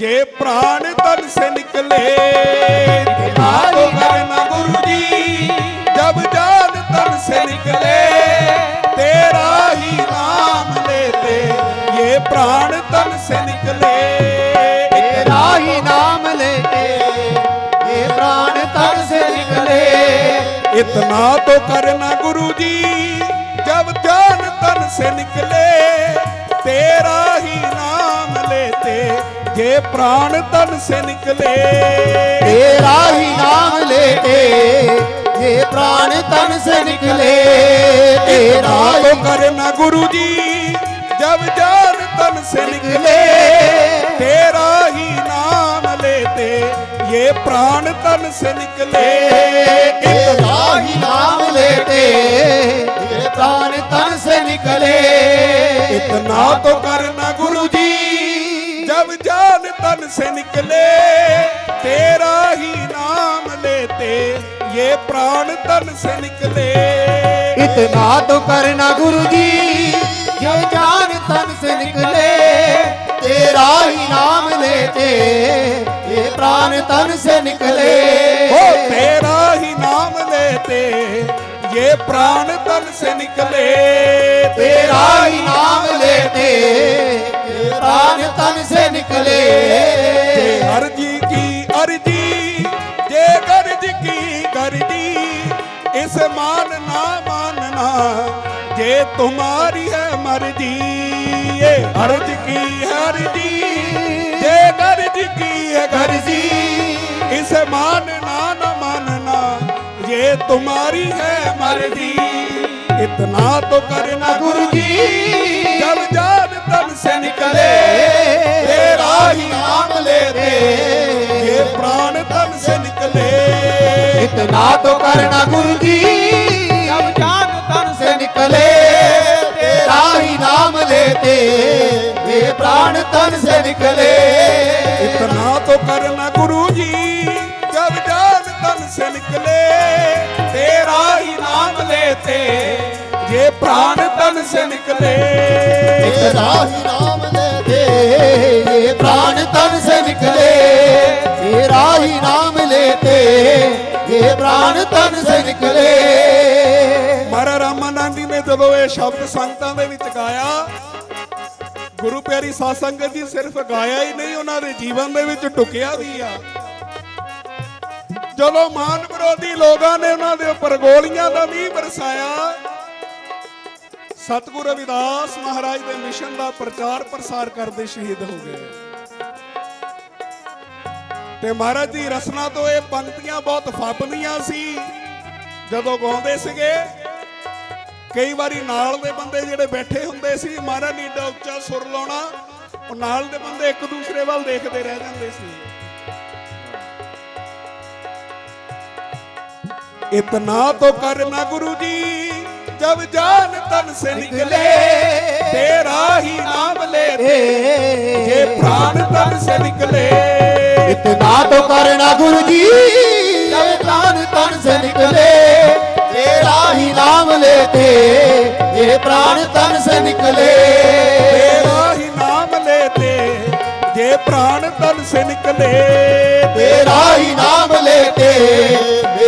ਜੇ ਪ੍ਰਾਣ ਤਨ ਸੇ ਨਿਕਲੇ ਆਦੋ ਕਰਨਾ ਗੁਰੂ ਜੀ ਜਬ ਜਾਨ ਤਨ ਸੇ ਨਿਕਲੇ ਤੇਰਾ ਹੀ ਨਾਮ ਲੈਤੇ ਇਹ ਪ੍ਰਾਣ ਤਨ ਸੇ ਨਿਕਲੇ। ਤੇਰਾ ਹੀ ਨਾਮ ਲੈਤੇ ਇਹ ਪ੍ਰਾਣ ਤਨ ਸੇ ਨਿਕਲੇ। ਇਤਨਾ ਤੋ ਕਰਨਾ ਗੁਰੂ ਜੀ ਜਬ ਜਾਨ ਤਨ ਸੇ ਨਿਕਲੇ ਤੇਰਾ ਹੀ ਨਾਮ ये प्राण तन से निकले तेरा ही नाम लेके ये प्राण तन से निकले तेरा तो करना गुरु जी जब जान तन से निकले तेरा ही नाम लेते ये प्राण तन से निकले तेरा ही नाम लेके ये प्राण तन से निकले इतना तो करना गुरु जी जब जान तन से निकले तेरा ही नाम लेते ये प्राण तन से निकले इतना तो करना गुरु जी ये जान तन से निकले तेरा ही नाम लेते ये प्राण तन से निकले ओ तेरा ही नाम लेते ये प्राण तन से निकले इस मान ना मानना जे तुम्हारी है मर्जी ये अर्ज की है अर्जी जे गर्ज की है गर्जी इस मानना न मानना ये तुम्हारी है मर्जी इतना तो करना गुरु जी जब जान तन से निकले तेरा ही नाम इतना तो करना गुरु जी जब जान तन से निकले तेरा ही नाम लेते ये प्राण तन से निकले इतना तो करना गुरु जी जब जान तन से निकले तेरा ही नाम लेते ये प्राण तन से निकले तेरा ही नाम लेते ये प्राण तन से निकले ਪ੍ਰਾਨ ਤਨ ਸੇ ਨਿਕਲੇ। ਮਹਾਰਾ ਰਾਮਾਨੰਦ ਜੀ ਨੇ ਜਦੋਂ ਇਹ ਸ਼ਬਦ ਸੰਗਤਾਂ ਦੇ ਵਿੱਚ ਗਾਇਆ, ਗੁਰੂ ਪਿਆਰੀ ਸਾਧ ਸੰਗਤ ਜੀ ਸਿਰਫ ਗਾਇਆ ਹੀ ਨਹੀਂ, ਉਹਨਾਂ ਦੇ ਜੀਵਨ ਦੇ ਵਿੱਚ ਟੁਕਿਆ ਵੀ ਆ। ਜਦੋਂ ਮਾਨ ਵਿਰੋਧੀ ਲੋਕਾਂ ਨੇ ਉਹਨਾਂ ਦੇ ਉੱਪਰ ਗੋਲੀਆਂ ਦਾ ਮੀਂਹ ਬਰਸਾਇਆ ਸਤਿਗੁਰੂ ਰਵਿਦਾਸ ਮਹਾਰਾਜ ਦੇ ਮਿਸ਼ਨ ਦਾ ਪ੍ਰਚਾਰ ਪ੍ਰਸਾਰ ਕਰਦੇ ਸ਼ਹੀਦ ਹੋ ਗਏ। ਤੇ ਮਹਾਰਾਜ ਦੀ ਰਸਨਾ ਤੋਂ ਇਹ ਪੰਕਤੀਆਂ ਬਹੁਤ ਫੱਬਦੀਆਂ ਸੀ। ਜਦੋਂ ਗਾਉਂਦੇ ਸੀਗੇ ਕਈ ਵਾਰੀ ਨਾਲ ਦੇ ਬੰਦੇ ਜਿਹੜੇ ਬੈਠੇ ਹੁੰਦੇ ਸੀ ਮਹਾਰਾਜ ਨੇ ਡੋਕਚਾ ਸੁਰ ਲਾਉਣਾ ਉਹ ਨਾਲ ਦੇ ਬੰਦੇ ਇੱਕ ਦੂਸਰੇ ਵੱਲ ਦੇਖਦੇ ਰਹਿ ਜਾਂਦੇ ਸੀ। ਇਤਨਾ ਤੋ ਕਰਨਾ ਗੁਰੂ ਜੀ ਜਬ ਜਾਨ ਤਨ ਸੇ ਨਿਕਲੇ ਤੇਰਾ ਹੀ ਨਾਮ ਲੈ ਜੇ ਪ੍ਰਾਨ ਤਨ ਸੇ ਨਿਕਲੇ। ਆ ਤੋ ਕਰਨਾ ਗੁਰੂ ਜੀ ਜਬ ਤਾਨ ਤਨ ਸੇ ਨਿਕਲੇ। ਤੇਰਾ ਹੀ ਨਾਮ ਲੇਤੇ ਇਹ ਪ੍ਰਾਣ ਤਨ ਸੇ ਨਿਕਲੇ। ਤੇਰਾ ਹੀ ਨਾਮ ਲੇਤੇ ਜੇ ਪ੍ਰਾਣ ਤਨ ਸੇ ਨਿਕਲੇ। ਤੇਰਾ ਹੀ ਨਾਮ ਲੇਤੇ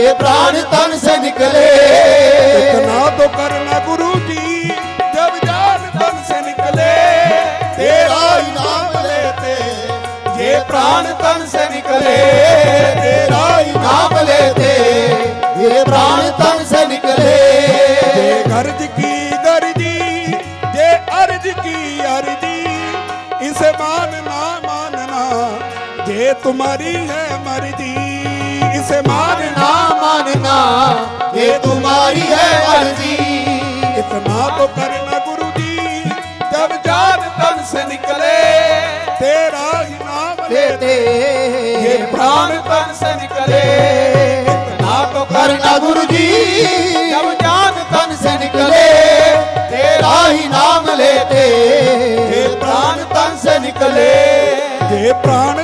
ਇਹ ਪ੍ਰਾਣ ਤਨ ਸੇ ਨਿਕਲੇ। की अर्जी इसे मानना मानना जे तुम्हारी है मर्जी इसे मानना ना मानना ये तुम्हारी है मर्जी इतना तो करना गुरु जी जब जान तन से निकले तेरा ही नाम लेते लेते ये प्राण तन से निकले से निकले ये प्राण